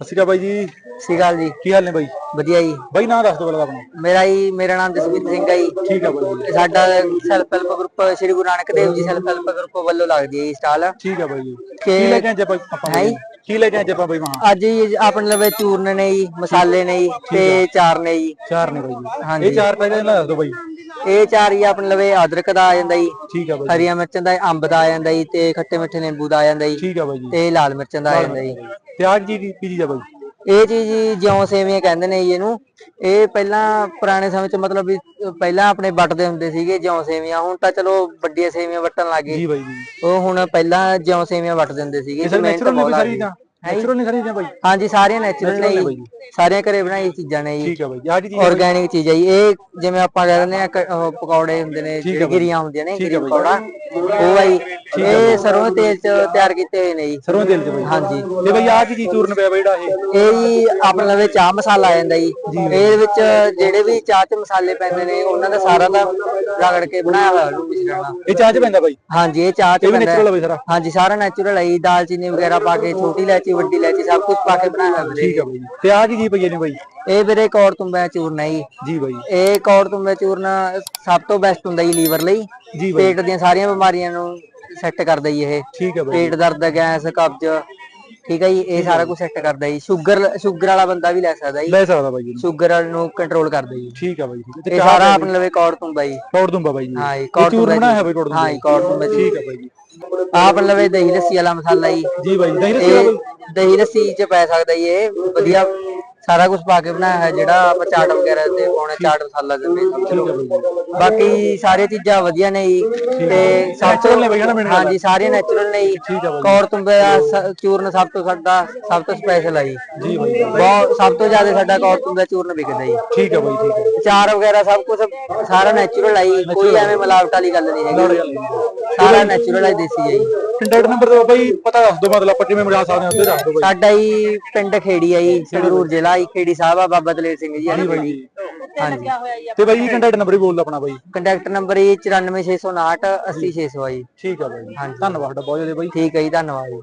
ਅਕਾਲ ਬਾਈ ਜੀ। ਅਕਾਲ ਜੀ। ਕੀ ਹਾਲ ਨੇ ਬਾਈ? ਵਧੀਆ ਜੀ। ਬਾਈ ਨਾਂ ਦੱਸ ਦਿਓ ਪਹਿਲਾਂ ਆਪਣਾ। ਮੇਰਾ ਜੀ ਮੇਰਾ ਨਾਮ ਜਸਵੀਰ ਸਿੰਘ ਹੈ ਜੀ। ਠੀਕ ਆ ਬਾਈ ਜੀ। ਸਾਡਾ self help group Shri Guru Nanak Dev ji self help group ਵੱਲੋਂ ਲੱਗਦੀ ਹੈ ਜੀ ਸਟਾਲ। ਠੀਕ ਆ ਬਾਈ ਜੀ। ਕਿ- ਲੈ ਕੇ ਆਏ ਆਪਾਂ ਆਪਾਂ ਹੈਂ ਬਾਈ? ਜੀ? ਕੀ ਲੈ ਕੇ ਆਏ ਆਪਾਂ ਬਾਈ ਮਹਾ? ਅੱਜ ਜੀ ਆਪਣੇ ਲਵੇ ਚੂਰਨ ਨੇ ਜੀ ਮਸਾਲੇ ਨੇ ਜੀ ਤੇ ਚਾਰ ਨੇ ਜੀ। ਚਾਰ ਨੇ ਬਾਈ ਜੀ। ਹਾਂਜੀ। ਇਹ ਚਾਰ ਪੈਸੇ ਨਾ ਦੱਸ ਦਿਓ ਬਾਈ। ਇਹ ਚਾਰ ਹੀ ਆਪਣੇ ਲਵੇ ਅਦਰਕ ਦਾ ਆ ਜਾਂਦਾ ਜੀ ਠੀਕ ਆ ਬਾਈ ਜੀ, ਹਰੀਆਂ ਮਿਰਚਾਂ ਦਾ ਅੰਬ ਦਾ ਆ ਜਾਂਦਾ ਜੀ ਤੇ ਖੱਟੇ ਮਿੱਠੇ ਨਿੰਬੂ ਦਾ ਆ ਜਾਂਦਾ ਜੀ ਠੀਕ ਆ ਬਾਈ ਜੀ। ਤੇ ਲਾਲ ਮਿਰਚਾਂ ਦਾ ਆ ਜਾਂਦਾ ਜੀ। ਤੇ ਆਹ ਕੀ ਕੀ ਚੀਜ਼ ਆ ਬਾਈ? ਇਹ ਚੀਜ਼ ਜੀ ਜਿਉਂ ਸੇਵੀਆਂ ਕਹਿੰਦੇ ਨੇ ਜੀ ਇਹਨੂੰ। ਇਹ ਪਹਿਲਾਂ ਪੁਰਾਣੇ ਸਮੇਂ ਚ ਮਤਲਬ ਵੀ ਪਹਿਲਾਂ ਆਪਣੇ ਵੱਟਦੇ ਹੁੰਦੇ ਸੀਗੇ ਜਿਉਂ ਸੇਵੀਆਂ ਹੁਣ ਤਾਂ ਚਲੋ ਵੱਡੀਆਂ ਸੇਵੀਆਂ ਵੱਟਣ ਲੱਗ ਜੀ ਬਾਈ ਜੀ। ਉਹ ਹੁਣ ਪਹਿਲਾਂ ਜਿਉਂ ਸੇਵੀਆਂ ਵੱਟ ਦਿੰਦੇ ਸੀਗੇ ਇਹ ਸਰ ਨੈਚੁਰਲ ਨੇ ਵੀ ਸਾਰੀ। ਨੈਚੁਰਲ ਨੇ ਸਾਰੀ ਚੀਜ਼ਾਂ ਬਾਈ? ਹਾਂਜੀ ਸਾਰੀਆਂ ਨੈਚੁਰਲ ਨੇ ਜੀ। ਸਾਰੀਆਂ ਘਰੇ ਬਣਾਈ ਚੀਜ਼ਾਂ ਨੇ ਜੀ। ਠੀਕ ਬਾਈ ਆਹ ਚੀਜ਼ ਬਾਈ? ਆਰਗੈਨਿਕ ਚੀਜ਼ ਹੈ ਜੀ। ਇਹ ਜਿਵੇਂ ਆਪਾਂ ਕਹਿ ਦਿੰਦੇ ਆ ਪਕੌੜੇ ਹੁੰਦੇ ਨੇ ਜਿਹੜੇ ਗਿਰੀਆਂ ਹੁੰਦੀਆਂ ਨੇ ਗਿਰੀ ਪਕੌੜਾ। ਉਹ ਜੀ। ਇਹ ਸਰੋਂ ਤੇਲ ਚ ਤਿਆਰ ਕੀਤੇ ਹੋਏ ਨੇ ਜੀ। ਸਰੋਂ ਤੇਲ ਚ ਬਾਈ। ਹਾਂਜੀ। ਤੇ ਬਾਈ ਆਹ ਕੀ ਚੀਜ਼ ਚੂਰਨ ਪਿਆ ਬਾਈ ਜਿਹੜਾ ਇਹ? ਇਹ ਜੀ ਆਪਣੇ ਲਵੇ ਚਾਹ ਮਸਾਲਾ ਆ ਜਾਂਦਾ ਜੀ। ਇਹਦੇ ਵਿੱਚ ਜਿਹੜੇ ਵੀ ਚਾਹ ਚ ਮਸਾਲੇ ਪੈਂਦੇ ਨੇ ਉਹਨਾਂ ਦਾ ਸਾਰਾ ਦਾ ਰਗੜ ਕੇ ਬਣਾਇਆ ਹੋਇਆ ਉਹਨੂੰ ਮਿਸ਼ਰਣ ਇਹ ਚਾਹ ਚ ਪੈਂਦਾ ਬਾਈ? ਹਾਂਜੀ ਇਹ ਚਾਹ ਚ ਇਹ ਵੀ ਪੈਂਦਾ ਨੈਚੁਰਲ ਬਾਈ ਸਾਰਾ? ਹਾਂਜੀ ਸਾਰਾ ਨੈਚੁਰਲ ਹੈ ਜੀ। ਦਾਲਚੀਨੀ ਵਗੈਰਾ ਪਾ ਕੇ ਛੋਟੀ ਇਲਾਇਚੀ ਵੱਡੀ ਇਲਾਇਚੀ ਸਭ ਕੁਝ ਪਾ ਕੇ ਬਣਾਇਆ ਵੀਰੇ। ਠੀਕ ਆ ਬਾਈ ਜੀ। ਤੇ ਆਹ ਕੀ ਚੀਜ਼ ਪਈ ਨੇ ਬਾਈ? ਇਹ ਵੀਰੇ ਕੌੜ ਤੁੰਬਾ ਚੂਰਨ ਹੈ ਜੀ। ਜੀ ਬਾਈ। ਇਹ ਕੌੜ ਤੁੰਬਾ ਚੂਰਨ ਸਭ ਤੋਂ ਬੈਸਟ ਹੁੰਦਾ ਜੀ ਲੀਵਰ ਲਈ। ਜੀ ਬਾਈ। ਪੇਟ ਦੀਆਂ ਸਾਰੀਆਂ ਬਿਮਾਰੀਆਂ ਨੂੰ ਸੈੱਟ ਕਰਦਾ ਜੀ ਇਹ। ਠੀਕ ਆ ਬਾਈ ਪੇਟ ਦਰਦ ਗੈਸ ਕਬਜ਼ ਠੀਕ ਹੈ ਜੀ ਇਹ ਸਾਰਾ ਕੁਝ ਸੈੱਟ ਕਰਦਾ ਜੀ। ਸ਼ੂਗਰ ਸ਼ੂਗਰ ਵਾਲਾ ਬੰਦਾ ਵੀ ਲੈ ਸਕਦਾ ਜੀ। ਲੈ ਸਕਦਾ ਬਾਈ ਜੀ। ਸ਼ੂਗਰ ਨੂੰ ਕੰਟਰੋਲ ਕਰਦਾ ਜੀ। ਠੀਕ ਆ ਬਾਈ ਜੀ। ਤੇ ਇਹ ਸਾਰਾ ਆਪਣੇ ਲਵੇ ਕੌੜ ਤੁੰਬਾ ਜੀ। ਤੋੜ ਦੂੰਗਾ ਬਾਈ ਜੀ। ਹਾਂ ਜੀ ਕੌੜ ਤੁੰਬਾ ਬਣਾਇਆ ਬਾਈ ਤੋੜ ਦੂੰਗਾ ਹਾਂ ਜੀ ਕੌੜ ਤੁੰਬਾ ਠੀਕ ਆ ਬਾਈ ਜੀ। ਆਪਣੇ ਲਵੇ ਦਹੀਂ ਲੱਸੀ ਵਾਲਾ ਮਸਾਲਾ ਜੀ। ਜੀ ਬਾਈ ਦਹੀਂ ਲੱਸੀ ਆ ਬਾਈ। ਦਹੀਂ ਲੱਸੀ ਚ ਪੈ ਸਕਦਾ ਜੀ ਇਹ। ਵਧੀਆ ਸਾਰਾ ਕੁਝ ਪਾ ਕੇ ਬਣਾਇਆ ਹੈ ਜਿਹੜਾ ਆਪਾਂ ਚਾਟ ਵਗੈਰਾ ਤੇ ਪਾਉਣੇ ਚਾਟ ਮਸਾਲਾ ਦਿੰਦੇ ਸਭ ਕੁਛ। ਬਾਕੀ ਸਾਰੀਆਂ ਚੀਜ਼ਾਂ ਵਧੀਆ ਨੇ ਜੀ। ਤੇ Natural ਨੇ ਬਈ ਹਨਾ ਮੈਨੂੰ ਹਾਂਜੀ ਸਾਰੀਆਂ ਨੈਚੁਰਲ ਨੇ ਜੀ। ਕੌਰ ਤੁੰਬੇ ਦਾ ਚੂਰਨ ਸਭ ਤੋਂ ਸਾਡਾ ਸਭ ਤੋਂ ਸਪੈਸ਼ਲ ਹੈ ਜੀ। ਜੀ ਬਾਈ ਬਹੁਤ ਸਭ ਤੋਂ ਜ਼ਿਆਦਾ ਸਾਡਾ ਕੌਰ ਤੁੰਬੇ ਦਾ ਚੂਰਨ ਵਿਕਦਾ ਜੀ। ਠੀਕ ਆ ਬਾਈ ਠੀਕ ਆ। ਚਾਰ ਵਗੈਰਾ ਸਭ ਕੁਝ ਸਾਰਾ ਨੈਚੁਰਲ ਹੈ ਜੀ। ਕੋਈ ਐਵੇਂ ਮਿਲਾਵਟ ਵਾਲੀ ਗੱਲ ਨਹੀਂ ਹੈਗੀ। ਸਾਰਾ ਨੈਚੁਰਲ ਹੈ ਦੇਸੀ ਹੈ ਜੀ। ਕੰਟੈਕਟ ਨੰਬਰ ਤੇ ਬਾਈ ਪਤਾ ਦੱਸ ਦਿਓ ਮਤਲਬ ਆਪਾਂ ਕਿਵੇਂ ਮਿਲਾ ਸਕਦੇ ਹਾਂ ਉੱਤੇ ਦੱਸ ਦਿਓ ਬਾਈ। ਸਾਡਾ ਹੀ ਪਿੰਡ ਖੇੜੀ ਆ ਜੀ ਸੰਗਰੂਰ ਜ਼ਿਲ੍ਹਾ ਹੀ ਖੇੜੀ ਸਾਹਿਬ ਆ ਬਾਬਾ ਦਲੇਰ ਸਿੰਘ ਜੀ ਜੀ ਬਾਈ ਹਾਂਜੀ। ਜੀ ਤੇ ਬਾਈ ਕੰਟੈਕਟ ਨੰਬਰ ਹੀ ਬੋਲ ਆਪਣਾ ਬਾਈ। ਕੰਟੈਕਟ ਨੰਬਰ ਜੀ 94659 80600 ਆ ਜੀ। ਠੀਕ ਆ ਬਾਈ। ਧੰਨਵਾਦ ਤੁਹਾਡਾ ਬਹੁਤ ਜ਼ਿਆਦਾ ਬਾਈ। ਠੀਕ ਹੈ ਜੀ ਧੰਨਵਾਦ ਜੀ।